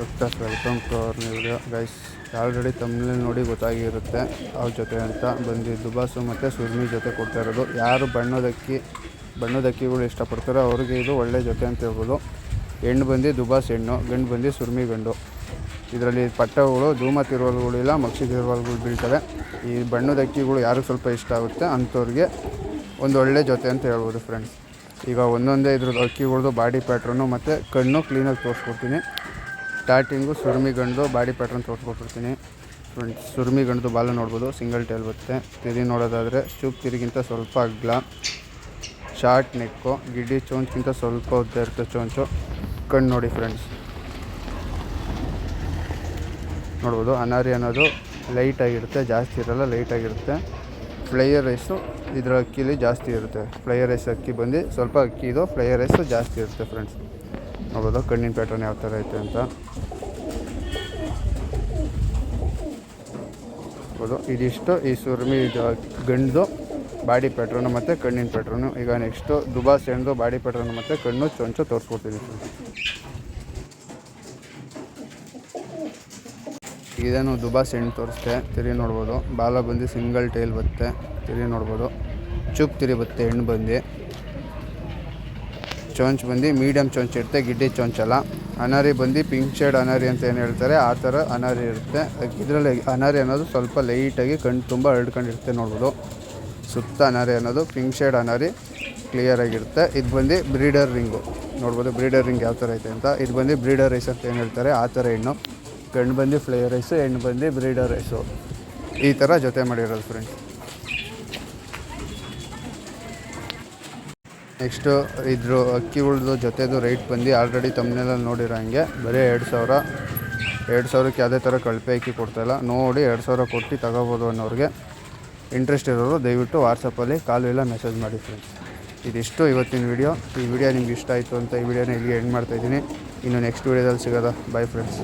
Welcome to our video guys already ತಮ್ಮಲ್ಲಿ ನೋಡಿ ಗೊತ್ತಾಗಿರುತ್ತೆ ಅವ್ರ ಜೊತೆ ಅಂತ ಬಂದು ದುಬಾಸು ಮತ್ತು ಸುರ್ಮಿ ಜೊತೆ ಕೊಡ್ತಾ ಇರೋದು. ಯಾರು ಬಣ್ಣದಕ್ಕಿ, ಬಣ್ಣದಕ್ಕಿಗಳು ಇಷ್ಟಪಡ್ತಾರೋ ಅವ್ರಿಗೆ ಇದು ಒಳ್ಳೆ ಜೊತೆ ಅಂತ ಹೇಳ್ಬೋದು. ಹೆಣ್ಣು ಬಂದು ದುಬಾಸ್ ಹೆಣ್ಣು, ಗಂಡು ಬಂದು ಸುರ್ಮಿ ಗಂಡು. ಇದರಲ್ಲಿ ಪಟ್ಟಗಳು ಧೂಮ ತಿರುವಲ್ಗಳು ಇಲ್ಲ ಮಕ್ಷಿ ತಿರುವಲ್ಗಳು ಬೀಳ್ತವೆ. ಈ ಬಣ್ಣದ ಅಕ್ಕಿಗಳು ಯಾರಿಗೆ ಸ್ವಲ್ಪ ಇಷ್ಟ ಆಗುತ್ತೆ ಅಂಥವ್ರಿಗೆ ಒಂದು ಒಳ್ಳೆ ಜೊತೆ ಅಂತ ಹೇಳ್ಬೋದು ಫ್ರೆಂಡ್ಸ್ ಈಗ ಒಂದೊಂದೇ ಇದ್ರದ್ದು ಅಕ್ಕಿಗಳ್ದು ಬಾಡಿ ಪ್ಯಾಟ್ರನ್ನು ಮತ್ತು ಕಣ್ಣು ಕ್ಲೀನಾಗಿ ತೋರಿಸ್ಕೊಡ್ತೀನಿ. ಸ್ಟಾರ್ಟಿಂಗು ಸುರ್ಮಿ ಗಂಡು ಬಾಡಿ ಪ್ಯಾಟ್ರನ್ ತೋರಿಸ್ಕೊಟ್ಟಿರ್ತೀನಿ ಫ್ರೆಂಡ್ಸ್ ಸುರ್ಮಿ ಗಂಡು ಬಾಲು ನೋಡ್ಬೋದು, ಸಿಂಗಲ್ ಟೈಲ್ ಬರುತ್ತೆ. ತಿರಿ ನೋಡೋದಾದರೆ ಚೂಪ್ ತಿರಿಗಿಂತ ಸ್ವಲ್ಪ ಅಗ್ಲ, ಶಾರ್ಟ್ ನೆಕ್ಕು, ಗಿಡ್ಡಿ ಚೋಂಚ್ಗಿಂತ ಸ್ವಲ್ಪ ಉದ್ದ ಇರುತ್ತೆ ಚೋಂಚು. ಕಣ್ಣು ನೋಡಿ ಫ್ರೆಂಡ್ಸ್. ನೋಡ್ಬೋದು, ಅನಾರಿ ಅನ್ನೋದು ಲೈಟಾಗಿರುತ್ತೆ ಜಾಸ್ತಿ ಇರಲ್ಲ ಲೈಟಾಗಿರುತ್ತೆ ಫ್ಲೈಯರ್ ರೈಸು ಇದರ ಅಕ್ಕಿಲಿ ಜಾಸ್ತಿ ಇರುತ್ತೆ. ಫ್ಲೈಯರ್ ರೈಸ್ ಅಕ್ಕಿ ಬಂದು ಸ್ವಲ್ಪ ಅಕ್ಕಿ ಇದು, ಫ್ಲೈಯರ್ ರೈಸು ಜಾಸ್ತಿ ಇರುತ್ತೆ ಫ್ರೆಂಡ್ಸ್. ನೋಡ್ಬೋದು ಕಣ್ಣಿನ ಪ್ಯಾಟರ್ನ್ ಯಾವ ಥರ ಐತೆ ಅಂತ. ಹೌದು ಇದಿಷ್ಟು ಈ ಸುರ್ಮಿ ಗಂಡು ಬಾಡಿ ಪ್ಯಾಟ್ರನು ಮತ್ತು ಕಣ್ಣಿನ ಪ್ಯಾಟ್ರನು ಈಗ ನೆಕ್ಸ್ಟು ದುಬಾಸ್ ಹೆಣ್ದು ಬಾಡಿ ಪ್ಯಾಟ್ರನು ಮತ್ತು ಕಣ್ಣು ಚೊಂಚು ತೋರಿಸ್ಕೊಡ್ತೀನಿ ಇದೇನು ದುಬಾಸ್ ಹೆಣ್ಣು ತೋರಿಸ್ತೆ ತಿರಿ ನೋಡ್ಬೋದು. ಬಾಲ ಬಂದು ಸಿಂಗಲ್ ಟೈಲ್ ಬರುತ್ತೆ ತಿರಿ ನೋಡ್ಬೋದು. ಚೂಪ್ ತಿರಿ ಬತ್ತೆ ಹೆಣ್ಣು ಬಂದು. ಚೊಂಚ್ ಬಂದು ಮೀಡಿಯಮ್ ಚೊಂಚ್ ಇರುತ್ತೆ, ಗಿಡ್ಡಿ ಚೊಂಚಲ್ಲ ಅನಾರಿ ಬಂದು, ಪಿಂಕ್ ಶೇಡ್ ಅನಾರಿ ಅಂತ ಏನು ಹೇಳ್ತಾರೆ, ಆ ಥರ ಅನಾರಿ ಇರುತ್ತೆ. ಇದರಲ್ಲಿ ಅನಾರಿ ಅನ್ನೋದು ಸ್ವಲ್ಪ ಲೈಟಾಗಿ ಕಣ್ಣು ತುಂಬ ಹರಡ್ಕೊಂಡಿರುತ್ತೆ ನೋಡ್ಬೋದು. ಸುತ್ತ ಅನಾರಿ ಅನ್ನೋದು, ಪಿಂಕ್ ಶೇಡ್ ಅನಾರಿ ಕ್ಲಿಯರ್ ಆಗಿರುತ್ತೆ. ಇದು ಬಂದು ಬ್ರೀಡರ್ ರಿಂಗು. ನೋಡ್ಬೋದು ಬ್ರೀಡರ್ ರಿಂಗ್ ಯಾವ ಥರ ಐತೆ ಅಂತ. ಇದು ಬಂದು ಬ್ರೀಡರ್ ರೈಸ್ ಅಂತ ಏನು ಹೇಳ್ತಾರೆ, ಆ ಥರ ಹೆಣ್ಣು. ಗಂಡು ಬಂದು ಫ್ಲೇಯರ್ ರೈಸು ಹೆಣ್ಣು ಬಂದು ಬ್ರೀಡರ್ ರೈಸು ಈ ಥರ ಜೊತೆ ಮಾಡಿರೋದು ಫ್ರೆಂಡ್ಸ್ ನೆಕ್ಸ್ಟು ಇದ್ರ ಅಕ್ಕಿಗಳ್ದು ಜೊತೆದು ರೈಟ್ ಬಂದು ಆಲ್ರೆಡಿ ತಮ್ಮನೆಲ್ಲ ನೋಡಿರೋ ಹಂಗೆ, ಬರೀ ಎರಡು ಸಾವಿರ. ಎರಡು ಸಾವಿರಕ್ಕೆ ಯಾವುದೇ ಥರ ಕಳಪೆ ಅಕ್ಕಿ ಕೊಡ್ತಾಯಿಲ್ಲ ನೋಡಿ ಎರಡು ಸಾವಿರ ಕೊಟ್ಟು ತಗೋಬೋದು ಅನ್ನೋರಿಗೆ ಇಂಟ್ರೆಸ್ಟ್ ಇರೋರು ದಯವಿಟ್ಟು ವಾಟ್ಸಪ್ಪಲ್ಲಿ ಕಾಲು ಇಲ್ಲ ಮೆಸೇಜ್ ಮಾಡಿ ಫ್ರೆಂಡ್ಸ್ ಇದಿಷ್ಟು ಇವತ್ತಿನ ವಿಡಿಯೋ ಈ ವಿಡಿಯೋ ನಿಮ್ಗೆ ಇಷ್ಟ ಆಯಿತು ಅಂತ ಈ ವಿಡಿಯೋನ ಇಲ್ಲಿಗೆ ಎಂಡ್ ಮಾಡ್ತಾಯಿದ್ದೀನಿ ಇನ್ನು ನೆಕ್ಸ್ಟ್ ವಿಡಿಯೋದಲ್ಲಿ ಸಿಗೋದ? Bye friends